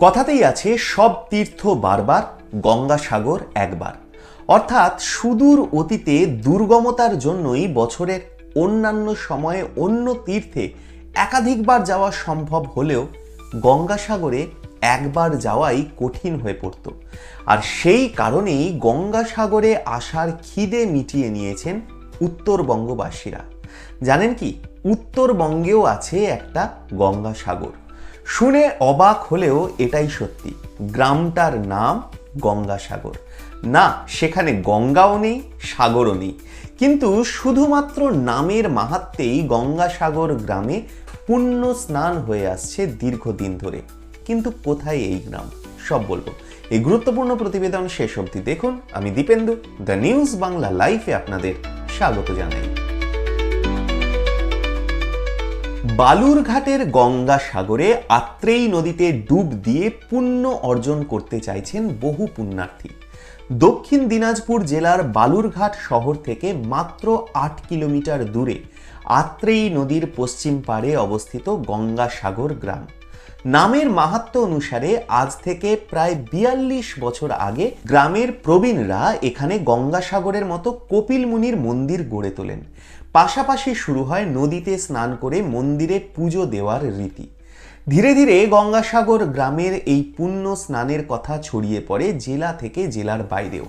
কথাতেই আছে, সব তীর্থ বারবার, গঙ্গাসাগর একবার। অর্থাৎ সুদূর অতীতে দুর্গমতার জন্যই বছরের অন্যান্য সময়ে অন্য তীর্থে একাধিকবার যাওয়া সম্ভব হলেও গঙ্গাসাগরে একবার যাওয়াই কঠিন হয়ে পড়ত। আর সেই কারণেই গঙ্গাসাগরে আসার খিদে মিটিয়ে নিয়েছেন উত্তরবঙ্গবাসীরা। জানেন কি? উত্তরবঙ্গেও আছে একটা গঙ্গাসাগর। শুনে অবাক হলেও এটাই সত্যি, গ্রামটার নাম গঙ্গাসাগর। না, সেখানে গঙ্গাও নেই, সাগরও নেই। কিন্তু শুধুমাত্র নামের মাহাত্মেই গঙ্গাসাগর গ্রামে পুণ্য স্নান হয়ে আসছে দীর্ঘদিন ধরে। কিন্তু কোথায় এই গ্রাম? সব বলব। এই গুরুত্বপূর্ণ প্রতিবেদন শেষ অবধি দেখুন। আমি দীপেন্দু, দ্য নিউজ বাংলা লাইফে আপনাদের স্বাগত জানাই। বালুরঘাটের গঙ্গা সাগরে আত্রেই নদীতে ডুব দিয়ে পুণ্য অর্জন করতে চাইছেন বহু পুণ্যার্থী। দক্ষিণ দিনাজপুর জেলার বালুরঘাট শহর থেকে মাত্র আট কিলোমিটার দূরে আত্রেই নদীর পশ্চিম পাড়ে অবস্থিত গঙ্গাসাগর গ্রাম। নামের মাহাত্ম অনুসারে আজ থেকে প্রায় বিয়াল্লিশ বছর আগে গ্রামের প্রবীণরা এখানে গঙ্গাসাগরের মতো কপিল মুনির মন্দির গড়ে তোলেন। পাশাপাশি শুরু হয় নদীতে স্নান করে মন্দিরে পুজো দেওয়ার রীতি। ধীরে ধীরে গঙ্গাসাগর গ্রামের এই পুণ্য স্নানের কথা ছড়িয়ে পড়ে জেলা থেকে জেলার বাইরেও।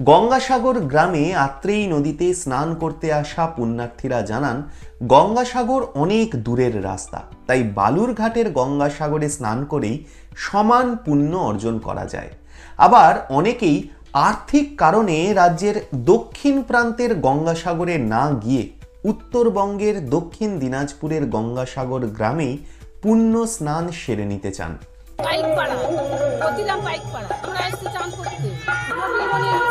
গঙ্গাসাগর গ্রামে আত্রেই নদীতে স্নান করতে আসা পুণ্যার্থীরা জানান, গঙ্গাসাগর অনেক দূরের রাস্তা, তাই বালুরঘাটের গঙ্গাসাগরে স্নান করেই সমান পুণ্য অর্জন করা যায়। আবার অনেকেই আর্থিক কারণে রাজ্যের দক্ষিণ প্রান্তের গঙ্গাসাগরে না গিয়ে উত্তরবঙ্গের দক্ষিণ দিনাজপুরের গঙ্গাসাগর গ্রামেই পুণ্য স্নান সেরে নিতে চান। পাড়া পাড়া আমরা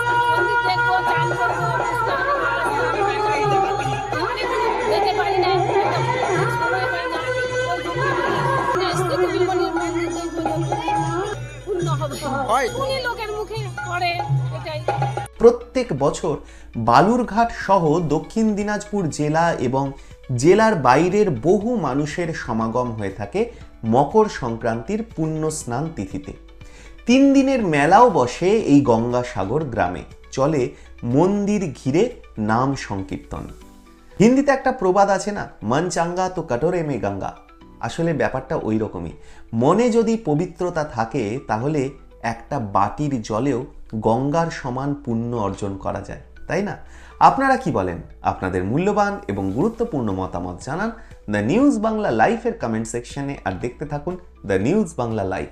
প্রত্যেক বছর বালুরঘাট সহ দক্ষিণ দিনাজপুর জেলা এবং জেলার বাইরের বহু মানুষের সমাগম হয়ে থাকে মকর সংক্রান্তির পুণ্য স্নান তিথিতে। তিন দিনের মেলাও বসে এই গঙ্গাসাগর গ্রামে। চলে মন্দির ঘিরে নাম সংকীর্তন। হিন্দিতে একটা প্রবাদ আছে না, মন চাঙ্গা তো কটোরে মে গঙ্গা। আসলে ব্যাপারটা ওই রকমই। মনে যদি পবিত্রতা থাকে, তাহলে একটা বাটির জলেও গঙ্গার সমান পুণ্য অর্জন করা যায়, তাই না? আপনারা কি বলেন? আপনাদের মূল্যবান এবং গুরুত্বপূর্ণ মতামত জানান দ্য নিউজ বাংলা লাইফের কমেন্ট সেকশনে আর দেখতে থাকুন দ্য নিউজ বাংলা লাইফ